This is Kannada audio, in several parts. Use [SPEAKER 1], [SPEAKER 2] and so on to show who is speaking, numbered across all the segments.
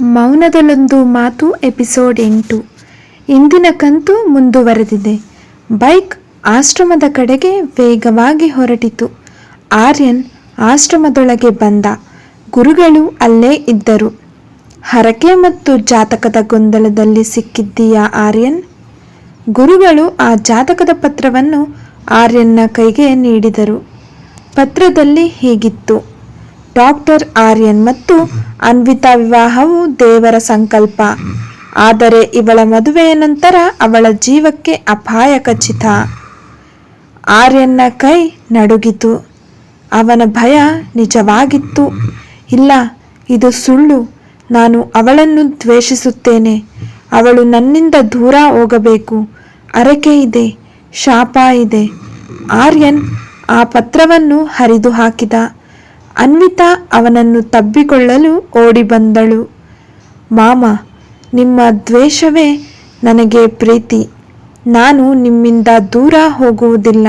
[SPEAKER 1] ಮೌನದಲ್ಲೊಂದು ಮಾತು ಎಪಿಸೋಡ್ ಎಂಟು. ಇಂದಿನ ಕಂತು ಮುಂದುವರೆದಿದೆ. ಬೈಕ್ ಆಶ್ರಮದ ಕಡೆಗೆ ವೇಗವಾಗಿ ಹೊರಟಿತು. ಆರ್ಯನ್ ಆಶ್ರಮದೊಳಗೆ ಬಂದ. ಗುರುಗಳು ಅಲ್ಲೇ ಇದ್ದರು. ಹರಕೆ ಮತ್ತು ಜಾತಕದ ಗೊಂದಲದಲ್ಲಿ ಸಿಕ್ಕಿದ್ದೀಯಾ ಆರ್ಯನ್? ಗುರುಗಳು ಆ ಜಾತಕದ ಪತ್ರವನ್ನು ಆರ್ಯನ್ನ ಕೈಗೆ ನೀಡಿದರು. ಪತ್ರದಲ್ಲಿ ಹೀಗಿತ್ತು. ಡಾಕ್ಟರ್ ಆರ್ಯನ್ ಮತ್ತು ಅನ್ವಿತಾ ವಿವಾಹವು ದೇವರ ಸಂಕಲ್ಪ. ಆದರೆ ಇವಳ ಮದುವೆಯ ನಂತರ ಅವಳ ಜೀವಕ್ಕೆ ಅಪಾಯ ಖಚಿತ ಆರ್ಯನ್ನ ಕೈ ನಡುಗಿತು. ಅವನ ಭಯ ನಿಜವಾಗಿತ್ತು. ಇಲ್ಲ, ಇದು ಸುಳ್ಳು. ನಾನು ಅವಳನ್ನು ದ್ವೇಷಿಸುತ್ತೇನೆ. ಅವಳು ನನ್ನಿಂದ ದೂರ ಹೋಗಬೇಕು. ಅರಕೆ ಇದೆ, ಶಾಪ ಇದೆ. ಆರ್ಯನ್ ಆ ಪತ್ರವನ್ನು ಹರಿದು ಹಾಕಿದ ಅನ್ವಿತಾ ಅವನನ್ನು ತಬ್ಬಿಕೊಳ್ಳಲು ಓಡಿ ಬಂದಳು. ಮಾಮ, ನಿಮ್ಮ ದ್ವೇಷವೇ ನನಗೆ ಪ್ರೀತಿ. ನಾನು ನಿಮ್ಮಿಂದ ದೂರ ಹೋಗುವುದಿಲ್ಲ.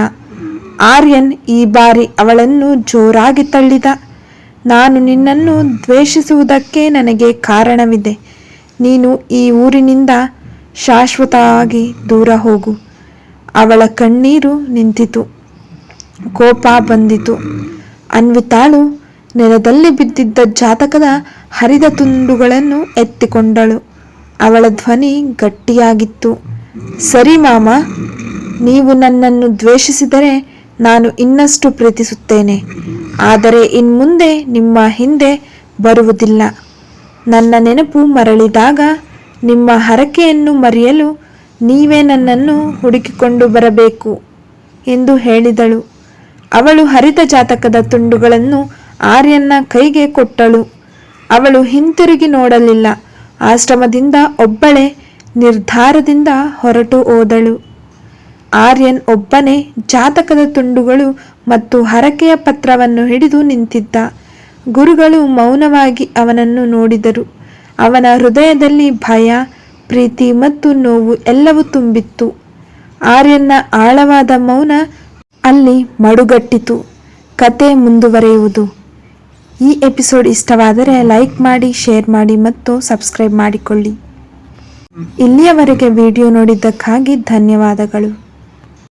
[SPEAKER 1] ಆರ್ಯನ್ ಈ ಬಾರಿ ಅವಳನ್ನು ಜೋರಾಗಿ ತಳ್ಳಿದ. ನಾನು ನಿನ್ನನ್ನು ದ್ವೇಷಿಸುವುದಕ್ಕೆ ನನಗೆ ಕಾರಣವಿದೆ. ನೀನು ಈ ಊರಿನಿಂದ ಶಾಶ್ವತವಾಗಿ ದೂರ ಹೋಗು. ಅವಳ ಕಣ್ಣೀರು ನಿಂತಿತು. ಕೋಪ ಬಂದಿತು. ಅನ್ವಿತಾಳು ನೆಲದಲ್ಲಿ ಬಿದ್ದಿದ್ದ ಜಾತಕದ ಹರಿದ ತುಂಡುಗಳನ್ನು ಎತ್ತಿಕೊಂಡಳು. ಅವಳ ಧ್ವನಿ ಗಟ್ಟಿಯಾಗಿತ್ತು. ಸರಿ ಮಾಮ, ನೀವು ನನ್ನನ್ನು ದ್ವೇಷಿಸಿದರೆ ನಾನು ಇನ್ನಷ್ಟು ಪ್ರೀತಿಸುತ್ತೇನೆ. ಆದರೆ ಇನ್ಮುಂದೆ ನಿಮ್ಮ ಹಿಂದೆ ಬರುವುದಿಲ್ಲ. ನನ್ನ ನೆನಪು ಮರಳಿದಾಗ ನಿಮ್ಮ ಹರಕೆಯನ್ನು ಮರೆಯಲು ನೀವೇ ನನ್ನನ್ನು ಹುಡುಕಿಕೊಂಡು ಬರಬೇಕು ಎಂದು ಹೇಳಿದಳು. ಅವಳು ಹರಿತ ಜಾತಕದ ತುಂಡುಗಳನ್ನು ಆರ್ಯನ್ನ ಕೈಗೆ ಕೊಟ್ಟಳು. ಅವಳು ಹಿಂತಿರುಗಿ ನೋಡಲಿಲ್ಲ. ಆಶ್ರಮದಿಂದ ಒಬ್ಬಳೇ ನಿರ್ಧಾರದಿಂದ ಹೊರಟು ಹೋದಳು. ಆರ್ಯನ್ ಒಬ್ಬನೇ ಜಾತಕದ ತುಂಡುಗಳು ಮತ್ತು ಹರಕೆಯ ಪತ್ರವನ್ನು ಹಿಡಿದು ನಿಂತಿದ್ದ. ಗುರುಗಳು ಮೌನವಾಗಿ ಅವನನ್ನು ನೋಡಿದರು. ಅವನ ಹೃದಯದಲ್ಲಿ ಭಯ, ಪ್ರೀತಿ ಮತ್ತು ನೋವು ಎಲ್ಲವೂ ತುಂಬಿತ್ತು. ಆರ್ಯನ್ನ ಆಳವಾದ ಮೌನ ಅಲ್ಲಿ ಮಡುಗಟ್ಟಿತು. ಕತೆ ಮುಂದುವರೆಯುವುದು. ಈ ಎಪಿಸೋಡ್ ಇಷ್ಟವಾದರೆ ಲೈಕ್ ಮಾಡಿ, ಶೇರ್ ಮಾಡಿ ಮತ್ತು ಸಬ್ಸ್ಕ್ರೈಬ್ ಮಾಡಿಕೊಳ್ಳಿ. ಇಲ್ಲಿಯವರೆಗೆ ವಿಡಿಯೋ ನೋಡಿದ್ದಕ್ಕಾಗಿ ಧನ್ಯವಾದಗಳು.